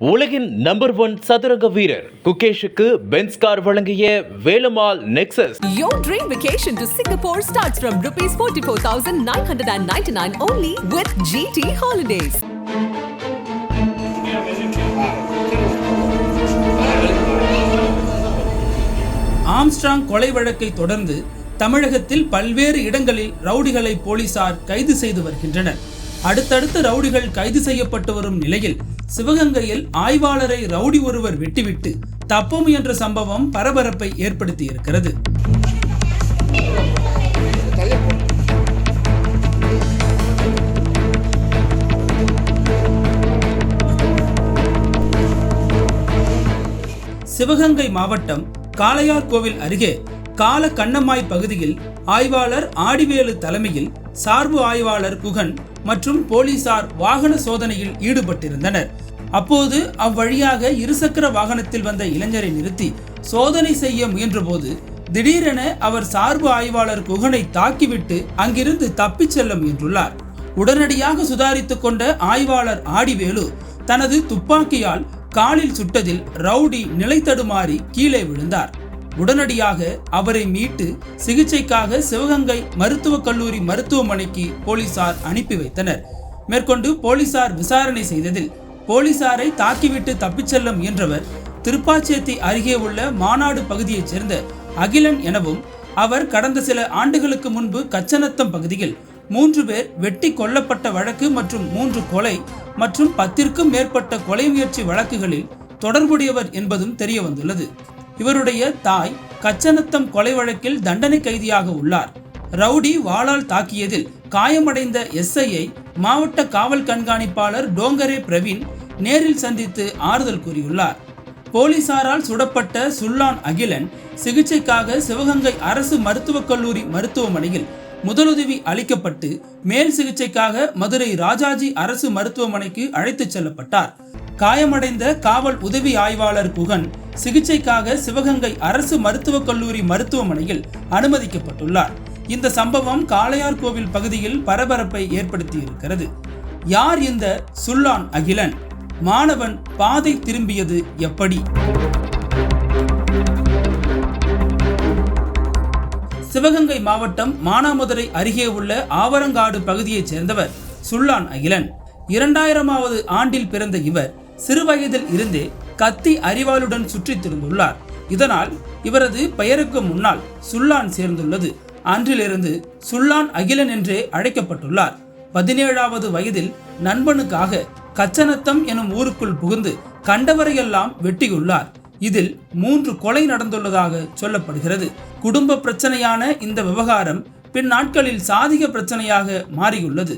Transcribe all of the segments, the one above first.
உலகின் number one சதுரங்க வீரர் குகேஷுக்கு பென்ஸ் கார் வழங்கிய Velammal Nexus Your dream vacation to Singapore starts from rupees 44,999 only with GT Holidays. Armstrong கொலை வழக்கை தொடர்ந்து தமிழகத்தில் பல்வேறு இடங்களில் ரவுடிகளை போலீசார் கைது செய்து வருகின்றனர் அடுத்தடுத்து ரவுடிகள் கைது செய்யப்பட்டு வரும் நிலையில் சிவகங்கையில் ஆய்வாளரை ரவுடி ஒருவர் வெட்டிவிட்டு தப்ப முயன்ற சம்பவம் பரபரப்பை ஏற்படுத்தி இருக்கிறது சிவகங்கை மாவட்டம் காளையார் கோவில் அருகே கால கண்ணம்மாய் பகுதியில் ஆய்வாளர் ஆடிவேலு தலைமையில் சார்பு ஆய்வாளர் குகன் மற்றும் போலீசார் வாகன சோதனையில் ஈடுபட்டிருந்தனர். அப்போது அவ்வழியாக இருசக்கர வாகனத்தில் வந்த இளைஞரை நிறுத்தி சோதனை செய்ய முயன்றபோது திடீரென அவர் சார்பு ஆய்வாளர் குகனை தாக்கிவிட்டு அங்கிருந்து தப்பிச் செல்ல முயன்றுள்ளார். உடனடியாக சுதாரித்துக் கொண்ட ஆய்வாளர் ஆடிவேலு தனது துப்பாக்கியால் காலில் சுட்டதில் ரவுடி நிலை தடுமாறி கீழே விழுந்தார். உடனடியாக அவரை மீட்டு சிகிச்சைக்காக சிவகங்கை மருத்துவக் கல்லூரி மருத்துவமனைக்கு போலீசார் அனுப்பி வைத்தனர். மேற்கொண்டு போலீசார் விசாரணை செய்ததில் போலீசாரை தாக்கிவிட்டு தப்பிச் செல்ல முயன்றவர் திருப்பாச்சேத்தி அருகே உள்ள மாநாடு பகுதியைச் சேர்ந்த அகிலன் எனவும் அவர் கடந்த சில ஆண்டுகளுக்கு முன்பு கச்சநத்தம் பகுதியில் மூன்று பேர் வெட்டி கொல்லப்பட்ட வழக்கு மற்றும் மூன்று கொலை மற்றும் பத்திற்கும் மேற்பட்ட கொலை முயற்சி வழக்குகளில் தொடர்புடையவர் என்பதும் தெரிய வந்துள்ளது இவருடைய தாய் கச்சநத்தம் கொலை வழக்கில் தண்டனை கைதியாக உள்ளார். ரவுடி வாளால் தாக்கியதில் காயமடைந்த எஸ்ஐயை மாவட்ட காவல் கண்காணிப்பாளர் டோங்கரே பிரவீன் நேரில் சந்தித்து ஆறுதல் கூறியுள்ளார். போலீசாரால் சுடப்பட்ட சுல்லான் அகிலன் சிகிச்சைக்காக சிவகங்கை அரசு மருத்துவக் கல்லூரி மருத்துவமனையில் முதலுதவி அளிக்கப்பட்டு மேல் சிகிச்சைக்காக மதுரை ராஜாஜி அரசு மருத்துவமனைக்கு அழைத்துச் செல்லப்பட்டார். காயமடைந்த காவல் உதவி ஆய்வாளர் குகன் சிகிச்சைக்காக சிவகங்கை அரசு மருத்துவக் கல்லூரி மருத்துவமனையில் அனுமதிக்கப்பட்டுள்ளார். இந்த சம்பவம் காளையார் கோவில் பகுதியில் பரபரப்பை ஏற்படுத்தி இருக்கிறது யார் இந்த சுல்லான் அகிலன்? மாணவன் பாதை திரும்பியது எப்படி? சிவகங்கை மாவட்டம் மானாமதுரை அருகே உள்ள ஆவரங்காடு பகுதியைச் சேர்ந்தவர் சுல்லான் அகிலன். இரண்டாயிரமாவது ஆண்டில் பிறந்த இவர் சிறுவயதில் இருந்தே கத்தி அறிவாளுடன் சுற்றி திரும்பியுள்ளார். இதனால் இவரது பெயருக்கு முன்னால் சுல்லான் சேர்ந்துள்ளது. அன்றிலிருந்து சுல்லான் அகிலன் என்றே அழைக்கப்பட்டுள்ளார். பதினேழாவது வயதில் நண்பனுக்காக கச்சனத்தம் எனும் ஊருக்குள் புகுந்து கண்டவரையெல்லாம் வெட்டியுள்ளார். இதில் மூன்று கொலை நடந்துள்ளதாக சொல்லப்படுகிறது. குடும்ப பிரச்சனையான இந்த விவகாரம் பின் நாட்களில் சாதிக பிரச்சனையாக மாறியுள்ளது.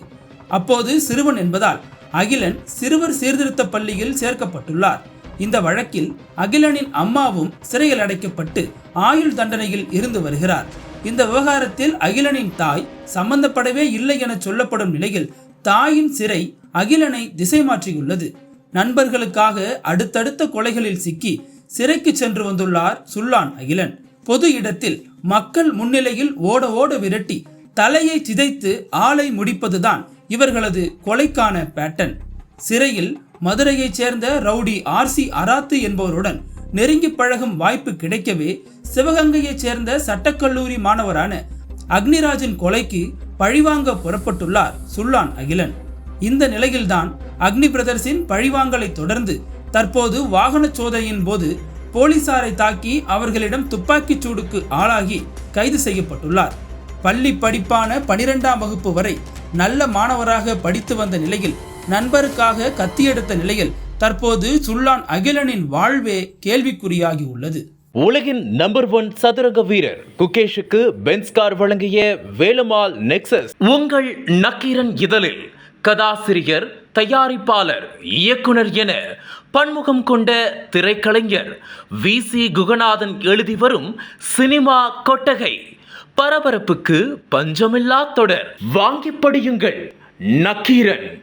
அப்போது சிறுவன் என்பதால் அகிலன் சிறுவர் சீர்திருத்த பள்ளியில் சேர்க்கப்பட்டுள்ளார். இந்த வழக்கில் அகிலனின் அம்மாவும் சிறையில் அடைக்கப்பட்டு ஆயுள் தண்டனையில் இருந்து வருகிறார். இந்த விவகாரத்தில் அகிலனின் தாய் சம்பந்தப்படவே இல்லை என சொல்லப்படும் நிலையில் தாயின் சிறை அகிலனை திசை மாற்றியுள்ளது. நண்பர்களுக்காக அடுத்தடுத்த கொலைகளில் சிக்கி சிறைக்கு சென்று வந்துள்ளார் சுல்லான் அகிலன். பொது இடத்தில் மக்கள் முன்னிலையில் ஓட ஓட விரட்டி தலையை சிதைத்து ஆளை முடிப்பதுதான் இவர்களது கொலைக்கான பேட்டன் சிறையில் மதுரையைச் சேர்ந்த ரவுடி ஆர்சி அராத்து என்பவருடன் நெருங்கி பழகும் வாய்ப்பு கிடைக்கவே சிவகங்கையைச் சேர்ந்த சட்டக்கல்லூரி மாணவரான அக்னிராஜின் கொலைக்கு பழிவாங்க புறப்பட்டுள்ளார் சுல்லான் அகிலன். இந்த நிலையில்தான் அக்னி பிரதர்ஸின் பழிவாங்கலை தொடர்ந்து தற்போது வாகன சோதனையின் போது போலீசாரை தாக்கி அவர்களிடம் துப்பாக்கிச் சூடுக்கு ஆளாகி கைது செய்யப்பட்டுள்ளார். பள்ளி படிப்பான பனிரெண்டாம் வகுப்பு வரை நல்ல மாணவராக படித்து வந்த நிலையில் நண்பருக்காக கத்தியெடுத்த நிலையில் தற்போது சுல்லான் அகிலனின் வாழ்வே கேள்விக்குறியாகி உள்ளது. உலகின் நம்பர் ஒன் சதுரங்க வீரர் குகேஷுக்கு பென்ஸ் கார் வழங்கிய வேலுமால் நெக்சஸ். உங்கள் நக்கீரன் இதழில் கதாசிரியர் தயாரிப்பாளர் இயக்குனர் என பன்முகம் கொண்ட திரைக்கலைஞர் வி. சி. குகநாதன் எழுதி வரும் சினிமா கொட்டகை பரபரப்புக்கு பஞ்சமில்லா தொடர். வாங்கி படியுங்கள் நக்கீரன்.